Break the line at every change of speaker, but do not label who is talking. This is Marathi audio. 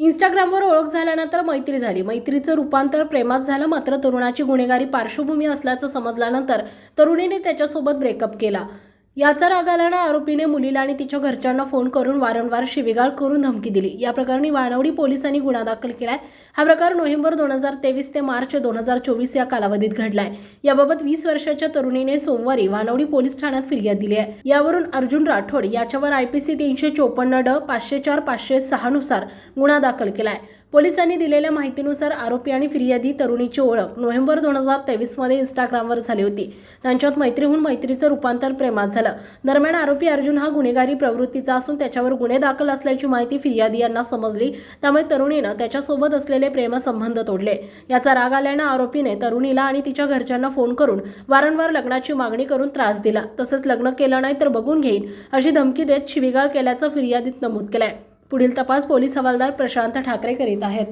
इंस्टाग्रामवर ओळख झाल्यानंतर मैत्री झाली. मैत्रीचं रूपांतर प्रेमात झालं. मात्र तरुणाची गुन्हेगारी पार्श्वभूमी असल्याचं समजल्यानंतर तरुणीने त्याच्यासोबत ब्रेकअप केला. याचा राग आल्यानं आरोपीने मुलीला आणि तिच्या घरच्यांना फोन करून वारंवार शिवीगाळ करून धमकी दिली. या प्रकरणी वानवडी पोलिसांनी गुन्हा दाखल केलाय. हा प्रकार नोव्हेंबर दोन हजार तेवीस ते मार्च दोन हजार चोवीस या कालावधीत घडलाय. याबाबत वीस वर्षाच्या तरुणीने सोमवारी वानवडी पोलीस ठाण्यात फिर्याद दिली आहे. यावरून अर्जुन राठोड याच्यावर आयपीसी तीनशे चोपन्न ड पाचशे चार पाचशे सहा नुसार गुन्हा दाखल केलाय. पोलिसांनी दिलेल्या माहितीनुसार आरोपी आणि फिर्यादी तरुणीची ओळख नोव्हेंबर दोन हजार तेवीसमध्ये इंस्टाग्रामवर झाली होती. त्यांच्यात मैत्रीहून मैत्रीचं रूपांतर प्रेमात झालं. दरम्यान आरोपी अर्जुन हा गुन्हेगारी प्रवृत्तीचा असून त्याच्यावर गुन्हे दाखल असल्याची माहिती फिर्यादी यांना समजली. त्यामुळे तरुणीनं त्याच्यासोबत असलेले प्रेमसंबंध तोडले. याचा राग आल्यानं आरोपीने तरुणीला आणि तिच्या घरच्यांना फोन करून वारंवार लग्नाची मागणी करून त्रास दिला. तसंच लग्न केलं नाही तर बघून घेईन अशी धमकी देत शिवीगाळ केल्याचं फिर्यादीत नमूद केलंय. पुढील तपास पोलीस हवालदार प्रशांत ठाकरे करीत आहेत.